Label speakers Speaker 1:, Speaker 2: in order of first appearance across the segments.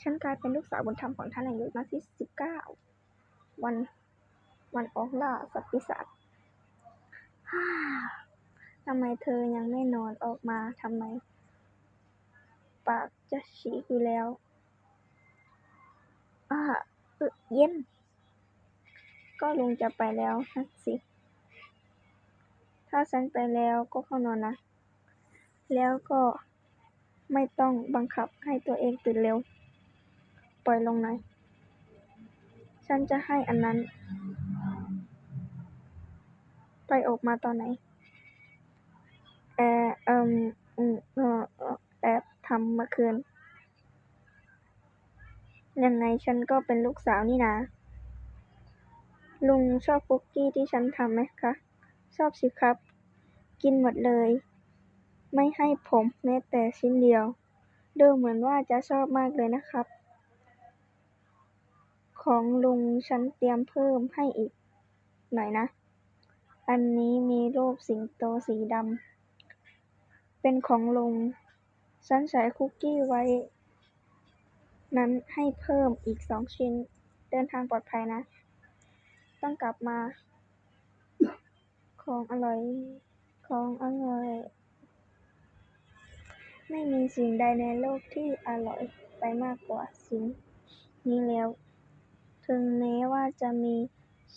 Speaker 1: ฉันกลายเป็นลูกสาวบุญธรรมของท่านอายุน้อยที่สิบเก้าวัน วันออกล่าสัตว์ปีศาจฮ่าทำไมเธอยังไม่นอนออกมาทำไม ปากจะฉีกอยู่แล้วอ่าอึเย็น ก็ลุงจะไปแล้วนะสิ ถ้าฉันไปแล้วก็เข้านอนนะ แล้วก็ไม่ต้องบังคับให้ตัวเองตื่นเร็ว ปล่อยลงหน่อย ฉันจะให้อันนั้น ไปออกมาตอนไหน แอเอิมอืมเออเอ่อแอบทำเมื่อคืน ยังไงฉันก็เป็นลูกสาวนี่นาลุงชอบคุกกี้ที่ฉันทำไหมคะ ชอบสิครับ กินหมดเลย ไม่ให้ผมแม้แต่ชิ้นเดียว ดูเหมือนว่าจะชอบมากเลยนะครับ ของลุงฉันเตรียมเพิ่มให้อีกหน่อยนะ อันนี้มีรูปสิงโตสีดำ เป็นของลุง ฉันใส่คุกกี้ไว้ นั้นให้เพิ่มอีกสองชิ้น เดินทางปลอดภัยนะ ต้องกลับมา ของอร่อย ของอร่อย ไม่มีสิ่งใดในโลกที่อร่อยไปมากกว่าสิ่งนี้แล้ว ถึงแม้ว่าจะมี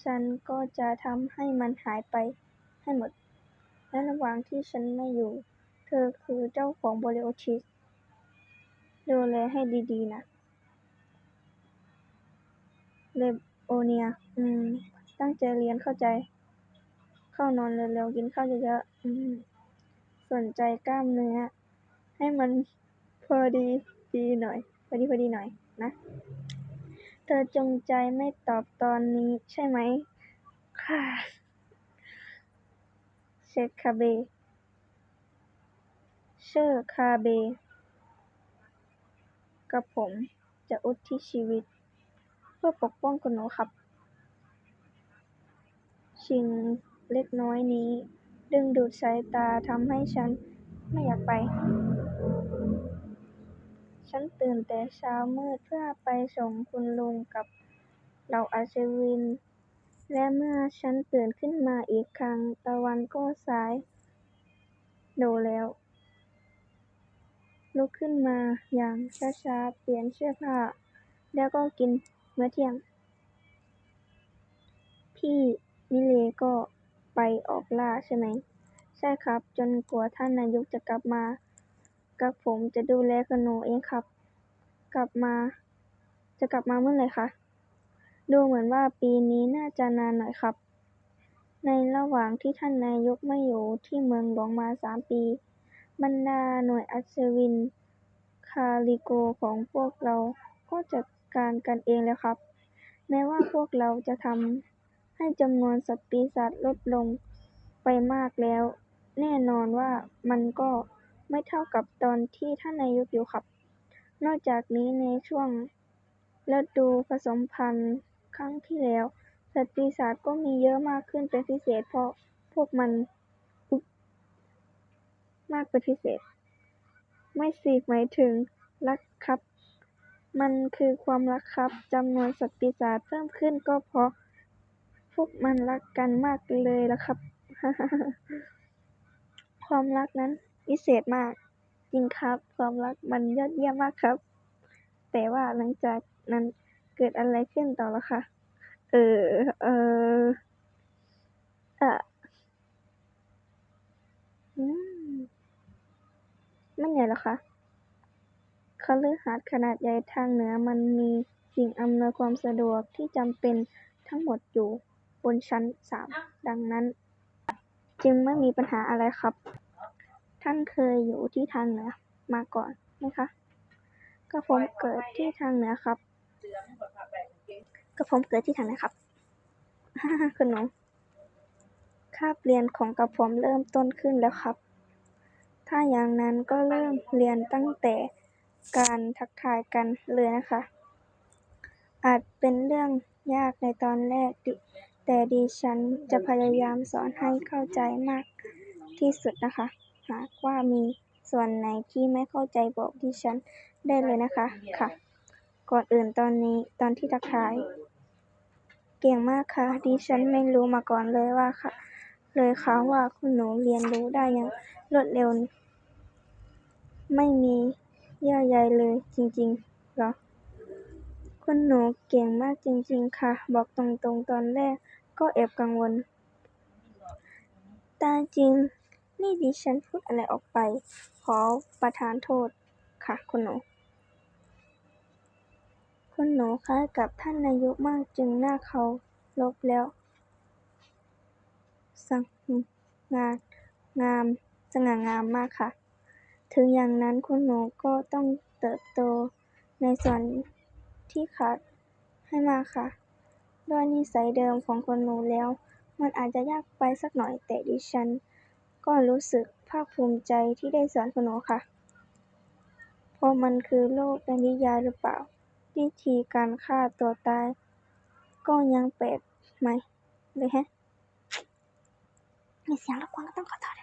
Speaker 1: ฉันก็จะทำให้มันหายไปให้หมด และระหว่างที่ฉันไม่อยู่ เธอคือเจ้าของบเลโอชีสดูแลให้ดีๆนะเลโอเนีย อืม ตั้งใจเรียนเข้าใจ เข้านอนเร็วๆ กินข้าวเยอะๆ อืม สนใจกล้ามเนื้อ ให้มันพอดีดีหน่อย พอดีพอดีหน่อยนะ เธอจงใจไม่ตอบตอนนี้ใช่ไหม ค่ะ เชคคาเบ เชอร์คาเบ กับผมจะอุทิศชีวิต เพื่อปกป้องคุณหนูครับสิ่งเล็กน้อยนี้ ดึงดูดสายตาทำให้ฉันไม่อยากไป ฉันตื่นแต่เช้ามืดเพื่อไปส่งคุณลุงกับเหล่าอัศวิน และเมื่อฉันตื่นขึ้นมาอีกครั้ง ตะวันก็สายโดแล้ว ลุกขึ้นมาอย่างช้าๆ เปลี่ยนเสื้อผ้า แล้วก็กินมื้อเที่ยง พี่มิเลก็ไปออกล่าใช่ไหม ใช่ครับ จนกว่าท่านนายกจะกลับมา กับผมจะดูแลคุณหนูเองครับ กลับมา จะกลับมาเมื่อไหร่คะ ดูเหมือนว่าปีนี้น่าจะนานหน่อยครับ ในระหว่างที่ท่านนายกไม่อยู่ที่เมืองหลวงมาสามปี บรรดาหน่วยอัศวิน คาลิโกของพวกเราก็จัดการกันเองแล้วครับ แม้ว่าพวกเราจะทำให้จำนวนสัตว์ปีศาจลดลงไปมากแล้ว แน่นอนว่ามันก็ ไม่เท่ากับตอนที่ท่านนายกอยู่ครับ นอกจากนี้ในช่วงฤดูผสมพันธุ์ครั้งที่แล้ว สัตว์ปีศาจก็มีเยอะมากขึ้นเป็นพิเศษเพราะพวกมันมากเป็นพิเศษ ไม่สิหมายถึงรักครับ มันคือความรักครับจำนวนสัตว์ปีศาจเพิ่มขึ้นก็เพราะ พวกมันรักกันมากเลยล่ะครับ ความรักนั้น วิเศษมาก จริงครับ ความรักมันยอดเยี่ยมมากครับ แต่ว่าหลังจากนั้นเกิดอะไรขึ้นต่อล่ะคะ เออ เอออะอืมมันใหญ่หรอคะคฤหาสน์ขนาดใหญ่ทางเหนือมันมีสิ่งอำนวยความสะดวกที่จำเป็นทั้งหมดอยู่บนชั้นสามดังนั้น จึงไม่มีปัญหาอะไรครับ ท่านเคยอยู่ที่ทางเหนือมาก่อนไหมคะกระผมเกิดที่ทางเหนือครับกระผมเกิดที่ทางเหนือครับคุณหนูคาบเรียนของกระผมเริ่มต้นขึ้นแล้วครับ ถ้าอย่างนั้นก็เริ่มเรียนตั้งแต่การทักทายกันเลยนะคะ อาจเป็นเรื่องยากในตอนแรกแต่ดิฉันจะพยายามสอนให้เข้าใจมากที่สุดนะคะ หากว่ามีส่วนไหนที่ไม่เข้าใจบอกดิฉันได้เลยนะคะค่ะ ก่อนอื่นตอนนี้ตอนที่ทักทาย เก่งมากค่ะ ดิฉันไม่รู้มาก่อนเลยว่าค่ะ เลยค่ะว่าคุณหนูเรียนรู้ได้อย่างรวดเร็ว ไม่มีเยื่อใยเลยจริงๆเหรอคุณหนูเก่งมากจริงๆค่ะ บอกตรงๆตอนแรกก็แอบกังวลตาจริง นี่ดิฉันพูดอะไรออกไป ขอประทานโทษค่ะคุณหนู คุณหนูคล้ายกับท่านนายกมากจึงน่าเคารพแล้วสง่างามสง่างามมากค่ะ ถึงอย่างนั้นคุณหนูก็ต้องเติบโตในส่วนที่ขาดให้มาค่ะ ด้วยนิสัยเดิมของคุณหนูแล้ว มันอาจจะยากไปสักหน่อยแต่ดิฉัน ก็รู้สึกภาคภูมิใจที่ได้สอนคุณหนูค่ะ เพราะมันคือโลกในนิยายหรือเปล่า วิธีการฆ่าตัวตาย ก็ยังแปลกใหม่เลยฮะมีเสียงรบกวนก็ต้องขอโทษด้วย